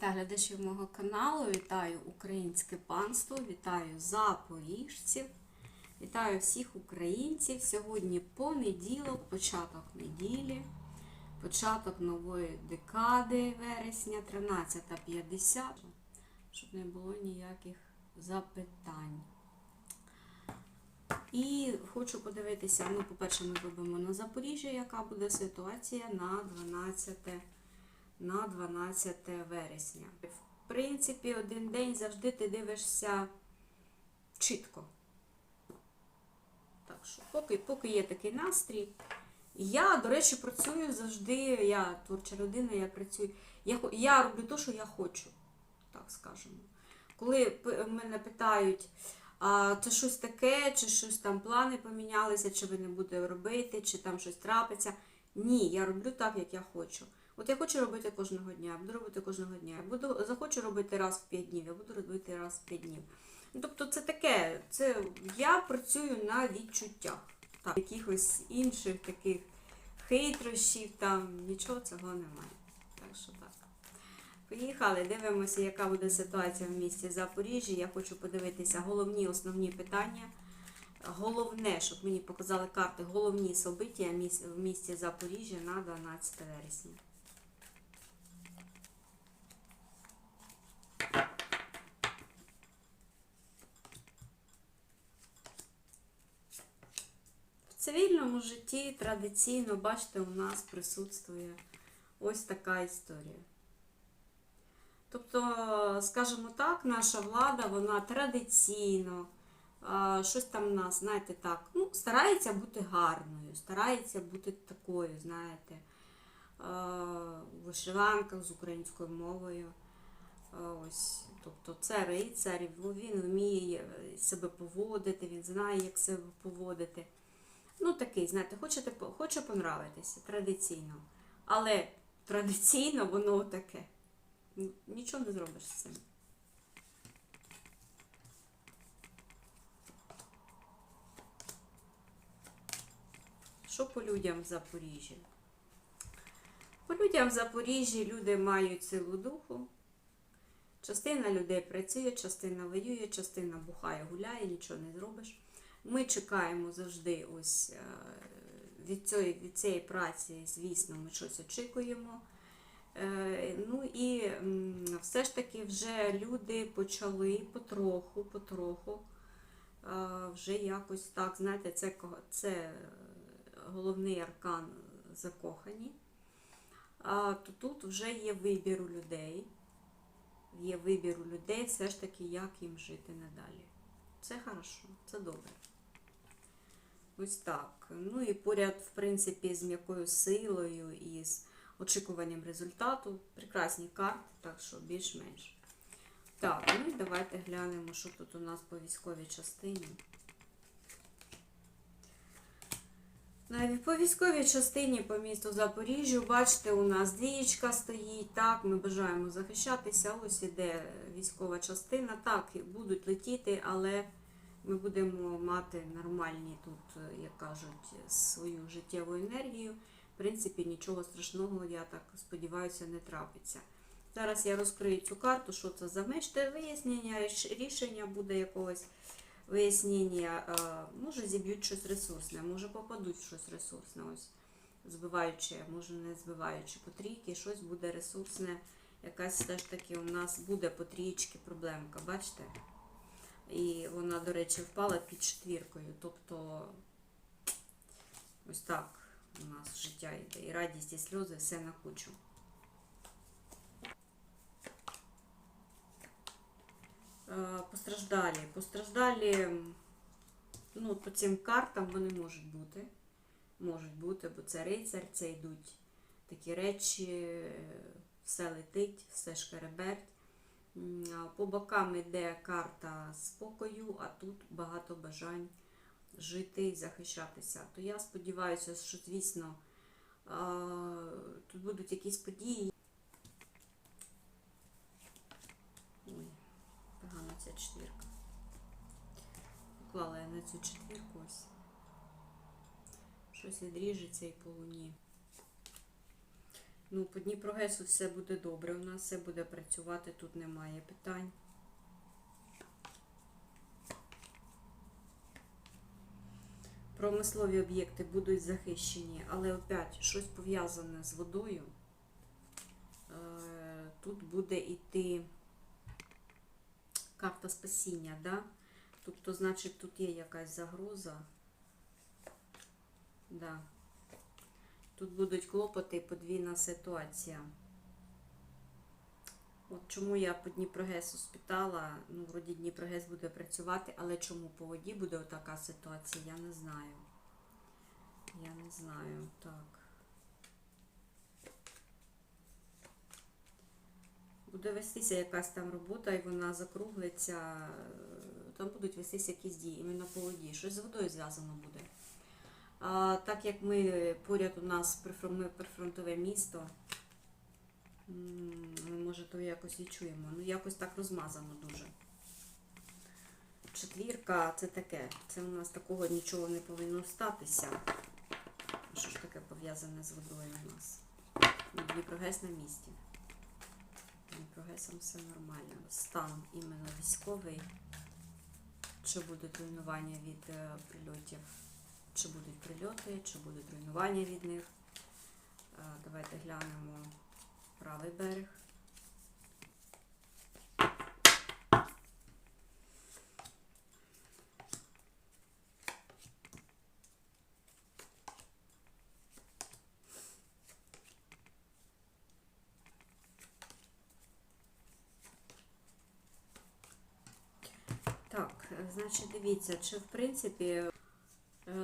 Вітаю глядачів мого каналу, вітаю українське панство, вітаю запоріжців, вітаю всіх українців. Сьогодні понеділок, початок неділі, початок нової декади вересня, 13.50, щоб не було ніяких запитань. І хочу подивитися, ну, по-перше, ми робимо на Запоріжжя, яка буде ситуація на 12 на 12 вересня. В принципі, один день завжди ти дивишся чітко. Так що, поки, поки є такий настрій. Я, до речі, працюю завжди, я творча людина, я працюю. Я, я роблю те, що я хочу, так скажемо. Коли мене питають, а це щось таке, чи щось там плани помінялися, чи ви не будете робити, чи там щось трапиться. Ні, я роблю так, як я хочу. От я хочу робити кожного дня, буду робити кожного дня. Я буду захочу робити раз в 5 днів, я буду робити раз в 5 днів. Ну, тобто це таке, це я працюю на відчуттях. Так, якихось інших таких хитрощів, там нічого цього немає. Так що так. Поїхали, дивимося, яка буде ситуація в місті Запоріжжя. Я хочу подивитися головні основні питання. Головне, щоб мені показали карти, головні собиття в місті Запоріжжя на 12 вересня. Цивільному житті традиційно, бачите, у нас присутствує ось така історія. Тобто, скажімо так, наша влада, вона традиційно щось там в нас, знаєте, так, ну, старається бути гарною, старається бути такою, знаєте, в вишиванках з українською мовою. Ось, тобто це рицар, він вміє себе поводити, він знає, як себе поводити. Ну, такий, знаєте, хочете, хоче понравитися традиційно. Але традиційно воно таке. Нічого не зробиш з цим. Що по людям в Запоріжжі? По людям в Запоріжжі люди мають силу духу. Частина людей працює, частина воює, частина бухає, гуляє, нічого не зробиш. Ми чекаємо завжди ось е, від цієї, від цієї праці, звісно, ми щось очікуємо. Е, Ну і все ж таки вже люди почали потроху, потроху. е, Вже якось так, знаєте, це, це головний аркан закохані. То тут вже є вибір у людей. Є вибір у людей все ж таки, як їм жити надалі. Це хорошо, це добре. Ось так. Ну і поряд, в принципі, з м'якою силою і з очікуванням результату. Прекрасні карти, так що більш-менш. Так, ну і давайте глянемо, що тут у нас по військовій частині. По військовій частині по місту Запоріжжю, бачите, у нас дієчка стоїть. Так, ми бажаємо захищатися. Ось іде військова частина. Так, будуть летіти, але ми будемо мати нормальні тут, е, як кажуть, свою життєву енергію. В принципі, нічого страшного, я так сподіваюся, не трапиться. Зараз я розкрию цю карту, що це за мечте вияснення, рішення буде якогось вияснення. е, Може зіб'ють щось ресурсне, може попадуть щось ресурсне, ось збиваючи, може не збиваючи по трійки, щось буде ресурсне. Якась все ж таки у нас буде по трієчки проблемка, бачите? І вона, до речі, впала під четвіркою. Тобто ось так у нас життя йде. І радість, і сльози, все на кучу. Е, Постраждалі. Постраждалі, ну, по цим картам вони можуть бути. Можуть бути, бо це рицар, це йдуть такі речі, е, все летить, все шкереберть. По бокам йде карта спокою, а тут багато бажань жити і захищатися. То я сподіваюся, що, звісно, тут будуть якісь події. Ой, погано ця четвірка. Поклала я на цю четвірку ось. Щось відріжеться і по луні. Ну, по Дніпрогесу все буде добре. У нас все буде працювати, тут немає питань. Промислові об'єкти будуть захищені, але опять щось пов'язане з водою. Е, Тут буде йти карта спасіння, да? Тобто, значить, тут є якась загроза. Да. Тут будуть клопоти і подвійна ситуація. От чому я по Дніпрогесу спитала, ну, вроді Дніпрогес буде працювати, але чому по воді буде отака ситуація, я не знаю. Я не знаю. Так. Буде вестися якась там робота, і вона закруглиться. е, Там будуть вестися якісь дії, іменно по воді. Щось з водою зв'язано буде. Так як ми поряд у нас прифронтове місто, ми може то якось відчуємо. Ну якось так розмазано дуже. Четвірка це таке. Це у нас такого нічого не повинно статися. Що ж таке пов'язане з водою у нас? Дніпрогес на місці. Дніпрогесом все нормально. Стан іменно військовий. Чи будуть руйнування від е, прильотів? Чи будуть прильоти, чи будуть руйнування від них? Е, Давайте глянемо правий берег. Так, е, значить, дивіться, чи в принципі,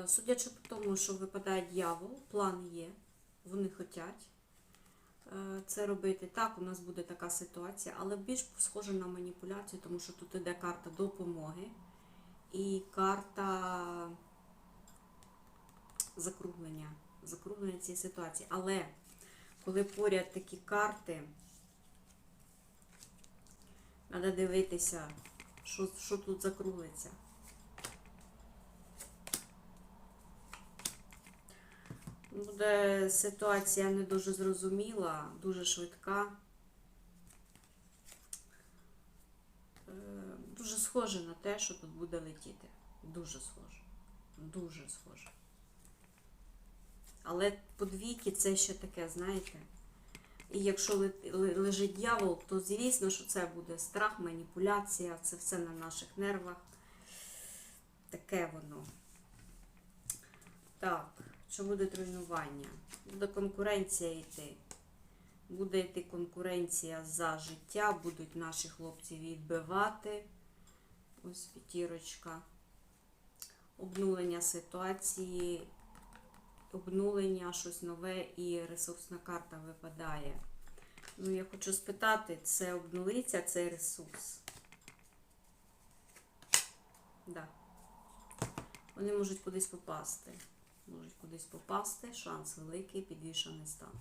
судячи по тому, що випадає дьявол, план є, вони хочуть е, це робити. Так, у нас буде така ситуація, але більш схоже на маніпуляцію, тому що тут іде карта допомоги і карта закруглення, закруглення цієї ситуації. Але коли поряд такі карти, треба дивитися, що, що тут закруглиться. Буде ситуація не дуже зрозуміла, дуже швидка. Е, Дуже схоже на те, що тут буде летіти. Дуже схоже. Дуже схоже. Але подвійки це ще таке, знаєте. І якщо ле- ле- лежить дьявол, то звісно, що це буде страх, маніпуляція, це все на наших нервах. Таке воно. Так, що буде тренування? Буде конкуренція йти. Буде йти конкуренція за життя, будуть наші хлопці відбивати. Ось п'ятірочка. Обнулення ситуації, обнулення, щось нове і ресурсна карта випадає. Ну, я хочу спитати, це обнулиться цей ресурс? Да. Вони можуть кудись попасти. Можуть кудись попасти, шанс великий, підвішений стан.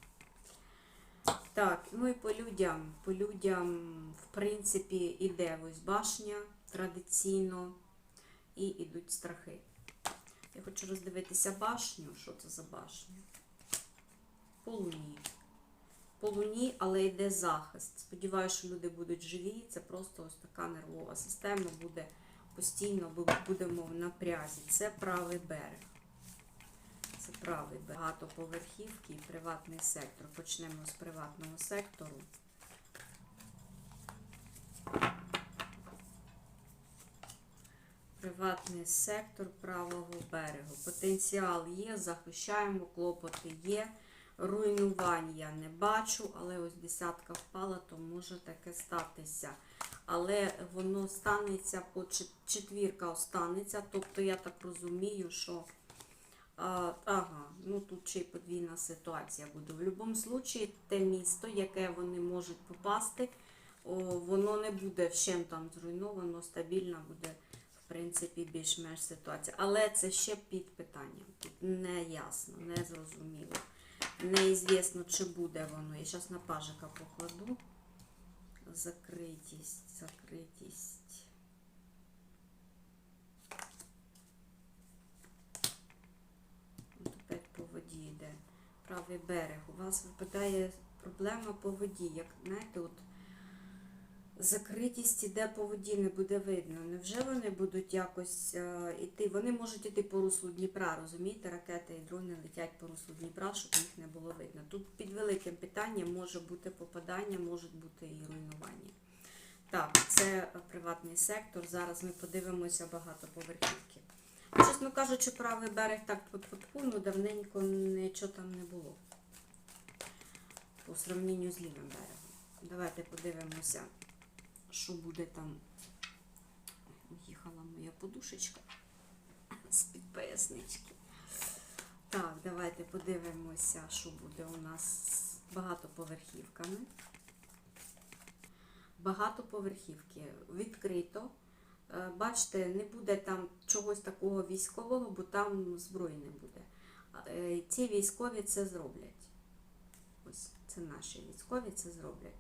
Так, ну і по людям. По людям, в принципі, іде ось башня традиційно і йдуть страхи. Я хочу роздивитися башню. Що це за башня? По луні. По луні, але йде захист. Сподіваюся, що люди будуть живі. Це просто ось така нервова система буде постійно, бу- будемо в напрязі. Це правий берег. Це правий. Багатоповерхівки і приватний сектор. Почнемо з приватного сектору. Приватний сектор правого берегу. Потенціал є, захищаємо, клопоти є. Руйнувань я не бачу, але ось десятка впала, то може таке статися. Але воно станеться, по четвірка останеться. Тобто я так розумію, що ага, ну тут ще й подвійна ситуація буде. В будь-якому випадку те місто, яке вони можуть попасти, воно не буде всім там зруйновано, стабільна буде, в принципі, більш-менш ситуація. Але це ще під питанням. Тут не ясно, не зрозуміло. Неізвісно, чи буде воно. Я зараз на пажика покладу. Закритість, закритість. От опять по воді йде. Правий берег. У вас випадає проблема по воді. Як знаєте, от закритість іде по воді, не буде видно. Невже вони будуть якось е, іти? Вони можуть іти по руслу Дніпра, розумієте? Ракети і дрони летять по руслу Дніпра, щоб їх не було видно. Тут під великим питанням може бути попадання, можуть бути і руйнування. Так, це приватний сектор. Зараз ми подивимося багатоповерхівки. Чесно кажучи, правий берег так ну давненько нічого там не було. По сравненню з лівим берегом. Давайте подивимося, що буде там. Уїхала моя подушечка з-під пояснички. Так, давайте подивимося, що буде у нас з багатоповерхівками. Багатоповерхівки відкрито. Е, Бачите, не буде там чогось такого військового, бо там зброї не буде. Е, Ці військові це зроблять. Ось це наші військові це зроблять.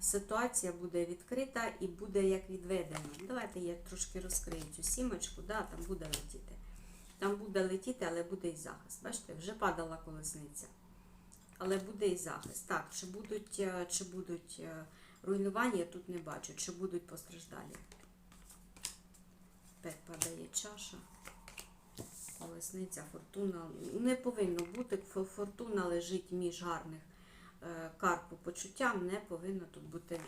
Ситуація буде відкрита і буде як відведено. Давайте я трошки розкрию цю сімочку, да, там буде летіти. Там буде летіти, але буде і захист. Бачите, вже падала колесниця. Але буде і захист. Так, чи будуть, е, чи будуть руйнування, я тут не бачу, чи будуть постраждалі. Падає чаша. Колесниця, фортуна. Не повинно бути. Фортуна лежить між гарних е, карт по почуттям. Не повинно тут бути е,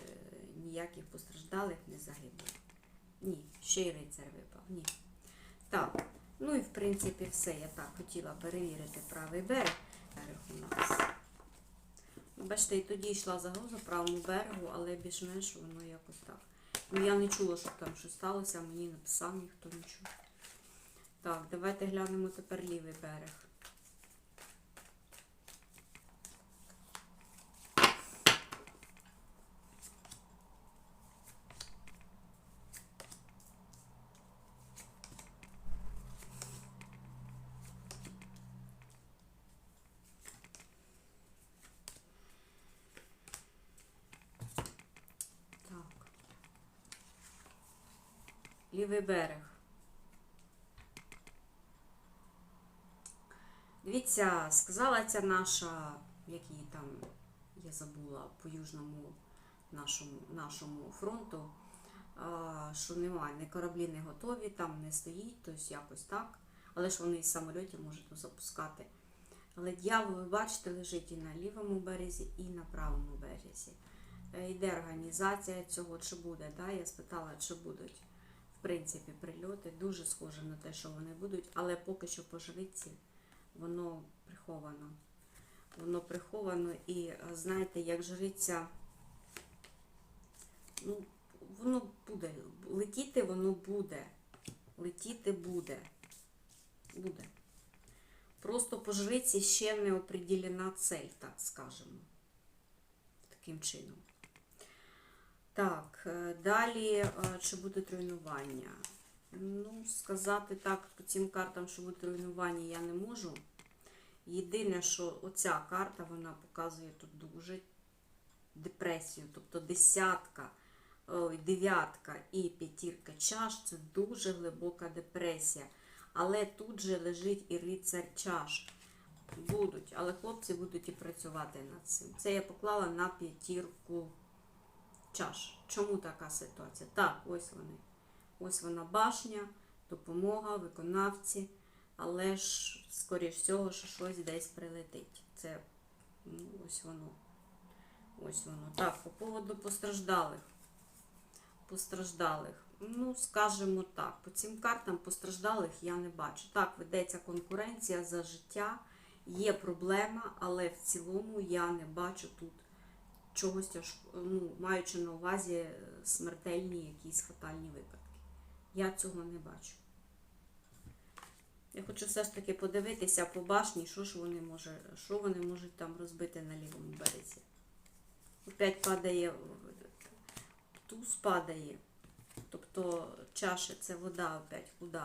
ніяких постраждалих, не загиблих. Ні, ще й рицар випав. Ні. Так, ну і в принципі все. Я так хотіла перевірити правий берег. Берег у нас. Бачите, і тоді йшла загроза правому берегу, але більш-менш воно якось так. Ну, я не чула, щоб там щось сталося, мені написав ніхто нічого. Так, давайте глянемо тепер лівий берег. Так. Лівий берег. Дивіться, сказала ця наша, як її там, я забула, по южному нашому, нашому фронту, що немає, не кораблі не готові, там не стоїть, тобто якось так. Але ж вони із самольотів можуть запускати. Але дьявол, ви бачите, лежить і на лівому березі, і на правому березі. Е, Йде організація цього, чи буде. Да? Я спитала, чи будуть в принципі прильоти. Дуже схоже на те, що вони будуть, але поки що по живиці воно приховано. Воно приховано і е, знаєте, як жриця, ну, воно буде. Летіти воно буде. Летіти буде. Буде. Просто по жриці ще не определена цель, так скажемо. Таким чином. Так, е, далі, е, чи будуть руйнування? Ну, сказати так, по цим картам, що будуть руйнування, я не можу. Єдине, що оця карта, вона показує тут дуже депресію. Тобто десятка, дев'ятка і п'ятірка чаш це дуже глибока депресія. Але тут же лежить і рицар чаш. Будуть, але хлопці будуть і працювати над цим. Це я поклала на п'ятірку чаш. Чому така ситуація? Так, ось вони. Ось вона башня, допомога, виконавці, але ж, скоріш всього, що щось десь прилетить. Це ну, ось воно. Ось воно. Так, по поводу постраждалих. Постраждалих. Ну, скажімо так, по цим картам постраждалих я не бачу. Так, ведеться конкуренція за життя, є проблема, але в цілому я не бачу тут чогось тяжкого, ну, маючи на увазі е, смертельні якісь фатальні випадки. Я цього не бачу. Я хочу все ж таки подивитися по башні, що ж вони може, що вони можуть там розбити на лівому березі. Опять падає туз падає. Тобто чаші це вода опять куди?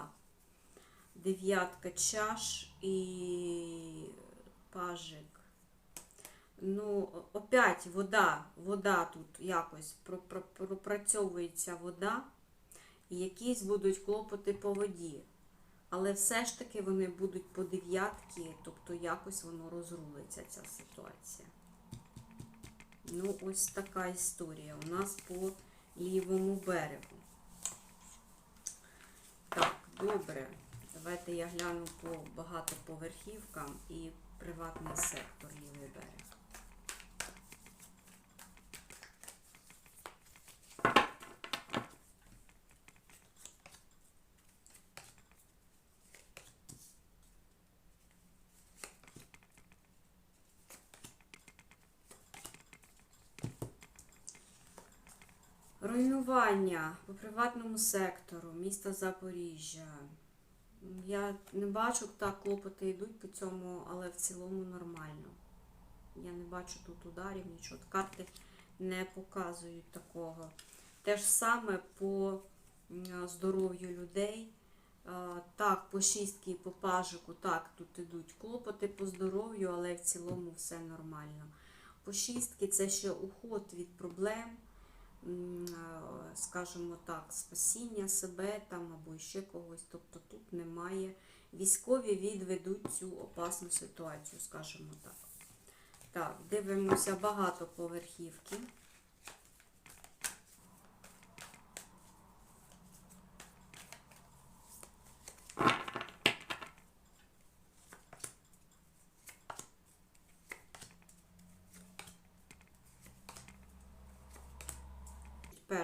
Дев'ятка чаш і пажик. Ну, опять вода, вода тут якось про- про- пропрацьовується вода, і якісь будуть клопоти по воді. Але все ж таки вони будуть по дев'ятки, тобто якось воно розрулиться, ця ситуація. Ну, ось така історія у нас по лівому берегу. Так, добре. Давайте я гляну по багатоповерхівкам і приватний сектор лівий берег. Руйнування по приватному сектору міста Запоріжжя. Я не бачу, так клопоти йдуть по цьому, але в цілому нормально. Я не бачу тут ударів, нічого. Карти не показують такого. Те ж саме по здоров'ю людей. Так, по шістки і по пажику, так, тут ідуть клопоти по здоров'ю, але в цілому все нормально. По шістки це ще уход від проблем, скажімо так, спасіння себе там або ще когось. Тобто тут немає. Військові відведуть цю опасну ситуацію, скажімо так. Так, дивимося багатоповерхівки.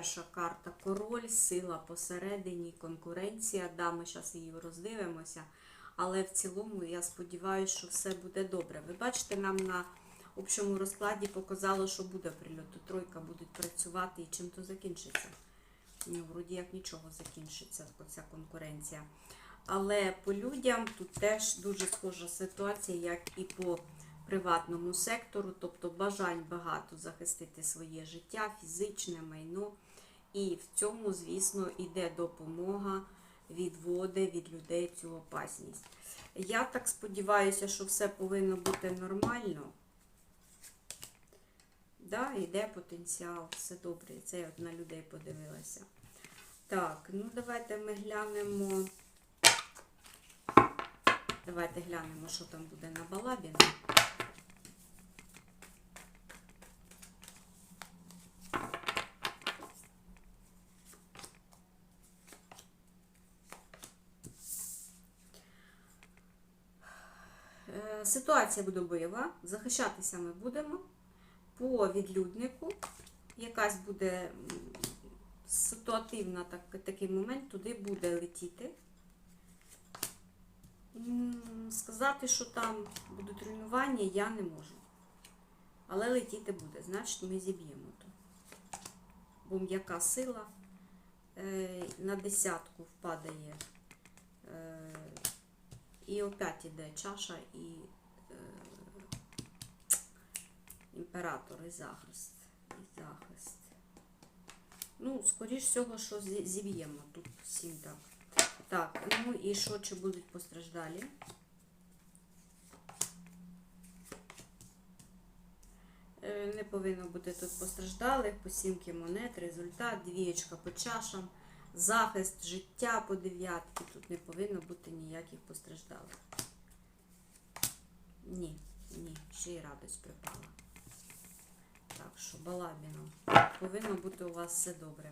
Перша карта король, сила посередині, конкуренція. Да, ми зараз її роздивимося. Але в цілому я сподіваюся, що все буде добре. Ви бачите, нам на общому розкладі показало, що буде прильот. Тут Тройка буде працювати і чим то закінчиться. Ну, вроді як нічого закінчиться, оця конкуренція. Але по людям тут теж дуже схожа ситуація, як і по приватному сектору, тобто бажань багато захистити своє життя, фізичне майно. І в цьому, звісно, йде допомога, відводи від людей цю опасність. Я так сподіваюся, що все повинно бути нормально. Да, йде потенціал, все добре. Це я на людей подивилася. Так, ну давайте ми глянемо. Давайте глянемо, що там буде на Балабіна. Ситуація буде бойова, захищатися ми будемо. По відлюднику якась буде ситуативна так, такий момент, туди буде летіти. Сказати, що там будуть руйнування, я не можу. Але летіти буде, значить ми зіб'ємо то. Бо м'яка сила е, на десятку впадає. Е, і опять іде чаша і імператор і захист. І захист. Ну, скоріш всього, що зі- зіб'ємо тут всім так. Так, ну і що, чи будуть постраждалі? Е, Не повинно бути тут постраждалих, по сімки монет, результат, двієчка по чашам, захист життя по дев'ятки. Тут не повинно бути ніяких постраждалих. Ні, ні, ще й радость припала. Балабіно. Повинно бути у вас все добре.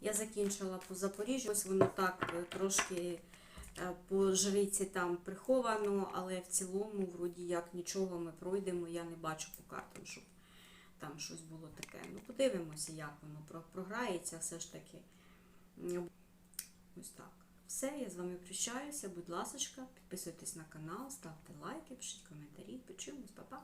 Я закінчила по Запоріжжю. Ось воно так е, трошки е, по жриці там приховано, але в цілому, вроді як нічого ми пройдемо, я не бачу по картам, щоб там щось було таке. Ну, подивимося, як воно програється все ж таки. Ось так. Все, я з вами прощаюся. Будь ласка, підписуйтесь на канал, ставте лайки, пишіть коментарі. Почуємось, па-па!